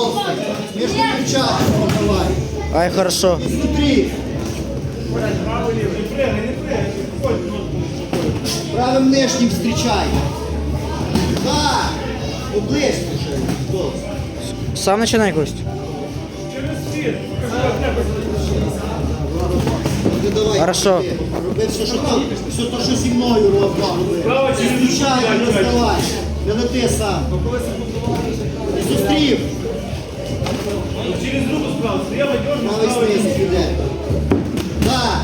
толстый. Между плечами давай. Ай, хорошо. Изнутри. Правым нижним встречай. Да. Облизь уже. Толстый. Сам починай Кость. Ну, давай, Хорошо. роби. Роби все, що там, все то, що зі мною робив. Право через Зустрічай, руку, не п'ять, роздавай. Не лети сам. І зустрів. Через руку справа, слева дернул, Правий знизу піде. Да.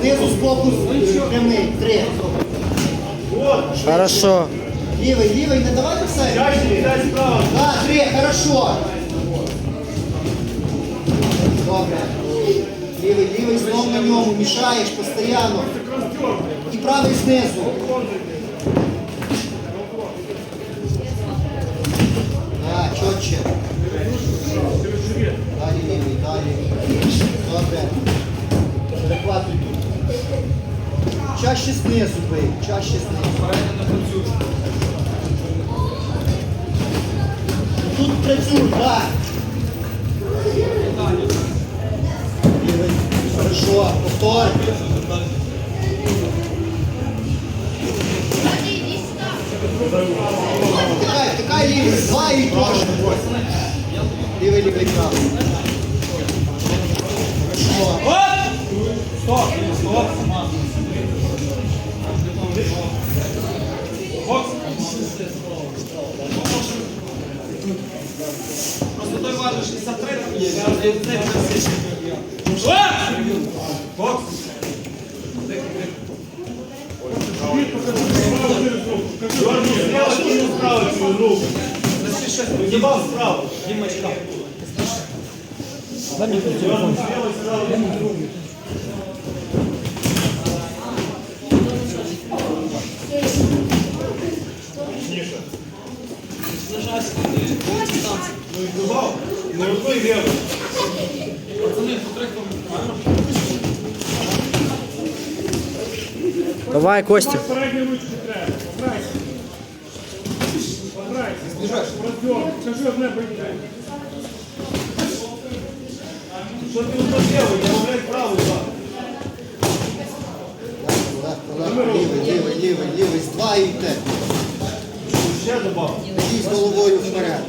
Знизу збоку прямий. Три. Вот, Хорошо. Лівий, лівий, не давай все. чаще кидай справа. Да, три, хорошо. Добре. Лівий, лівий знов на ньому, мішаєш постійно. І правий знизу. Да, чотче. Добре. Перехватуй тут. Чаще знизу бий, чаще знизу. Тут працюй, так. Хорошо, повтор. Втикай, втикай лівий, два і трошки. Лівий, лівий, правий. Стоп, стоп. Бокс. Просто той важить 63 там є, а цей 57. Бокс. Дернул слева, дернул справа через руку. Справа. Дімочка. Дай мне телефон. Ну і бував, Давай, Костя. Передні ручки треба. Пограйся. Скажи одне бігай. Что ты вот делаешь? Лапу. Легко, легко, лівий, лівий, лівий, лівий, з два і йде. Ще добавь. Йди з головою вперед.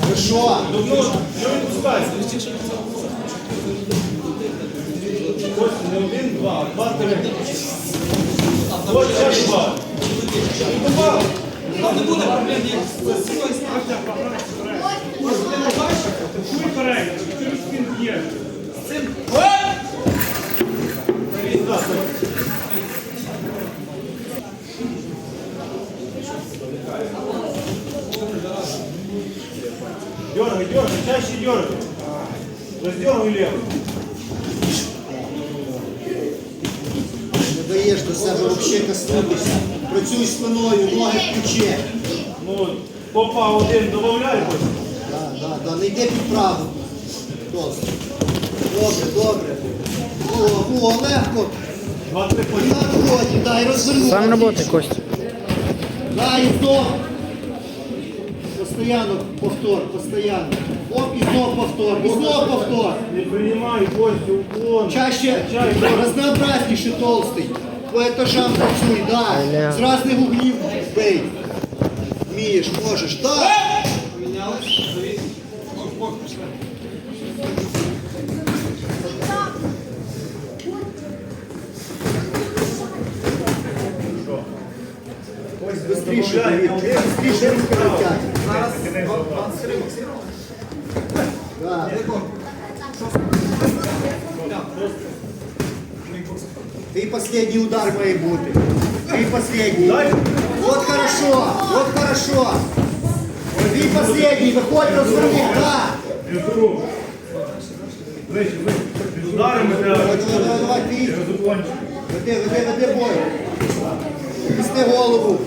Хорошо. Ну, ну, що він пускається? Ось не один, два, а два, три. Ось ще два. І добав. Там не буде проблем ніяк з силою справді. Просто ти не бачиш, Чуй передню. Через спин б'є. з цим Дергай, дергай, чаще дергай. Раздергай левый. Не даєш до себе взагалі коснутися. Працюй спиною, ноги в плечі. Ну, попа один добавляй. Да. Не йди під праву. Досить. Добре, добре. О, о, легко. Два, І на вході, дай розвернути. Сам работай, Костя. Да, і знов. Постоянно повтор, постоянно. Оп, і знов повтор, і знов повтор. Не принимай гости, уклон. Чаще, разнообразніше толстий. По етажам працюй, да. З різних углів бей. Вмієш, можеш, так. помінялись, Твій последний удар має бути. Твій последний. Вот хорошо, вот хорошо. Твій последний, виходь, розверни, да. Ударами треба. Давай, давай, давай, уклончик. Веди, веди, веди бой. Пісни голову.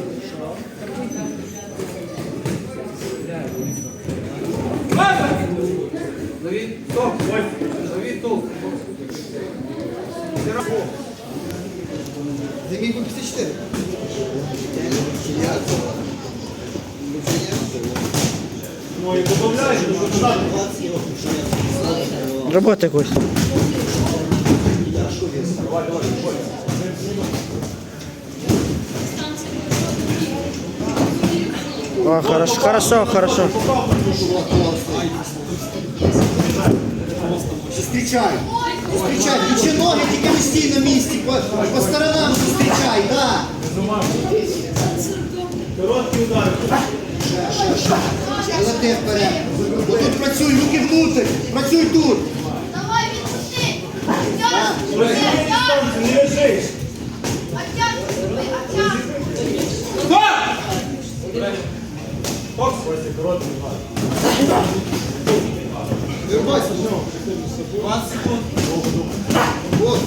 Стоп. Давід, толк. Займіть по 54? Ой, добавляй, Давай, Работай, Костя. О, хорошо, хорошо, хорошо. Зустрічай. Зустрічай. Ключі ноги, тільки не стій на місці. По, по сторонам зустрічай, да. Короткий удар. Лети вперед. Отут працюй, руки внутрь. Працюй тут. Давай, відпусти! Оттягуй! Оттягуй! Не лежиш. Оттягуй! Оттягуй! Ось короткий удар. 20 секунд. От.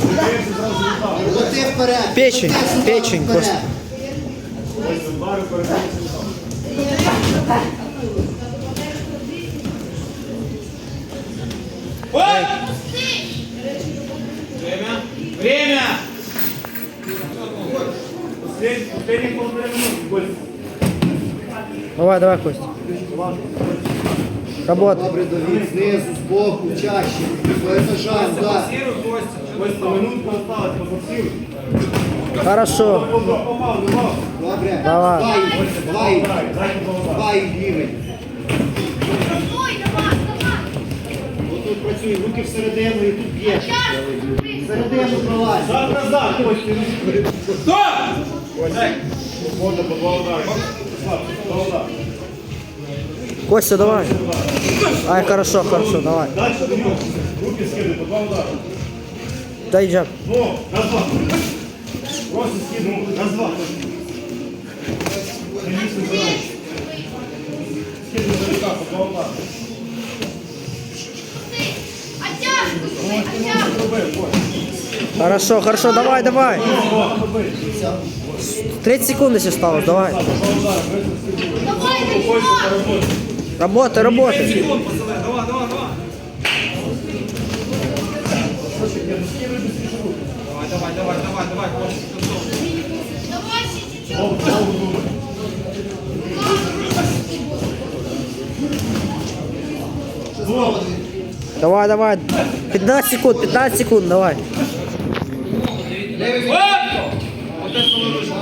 Лети вперед. Печень, печень. Ось Давай, давай, Костя. Работай. Добре, Давид. Знизу, збоку, чаще. Да. Костя. Костя, минутка осталась, побоксируй. Хорошо. Добре. Давай. Ой, давай, давай! Отут працюй, руки всередину і тут б'єш. Всередину пролазь. Зад назад, Костя. Ось. Свобода, по два удари. Два удари. Костя, давай. Ай, хорошо, хорошо, давай. Дальше нього. Руки скидай, по два удари. Дай джаб. Ну, раз, два. Просто скинув, раз, два. Давай. Скидуй далека, по два Костя. Хорошо, хорошо, давай, давай. О, зробив. 30 секунд еще осталось, давай. Давай, Костя, Давид! поработай. Работай, работай. Секунд, пацаны. Давай, давай, давай. Давай, давай, давай, давай, давай, Костя. готов. Давай ще чуть-чуть! Довго, довго думай. Давай, давай. 15 секунд, 15 секунд, давай. Оте, що ви робите?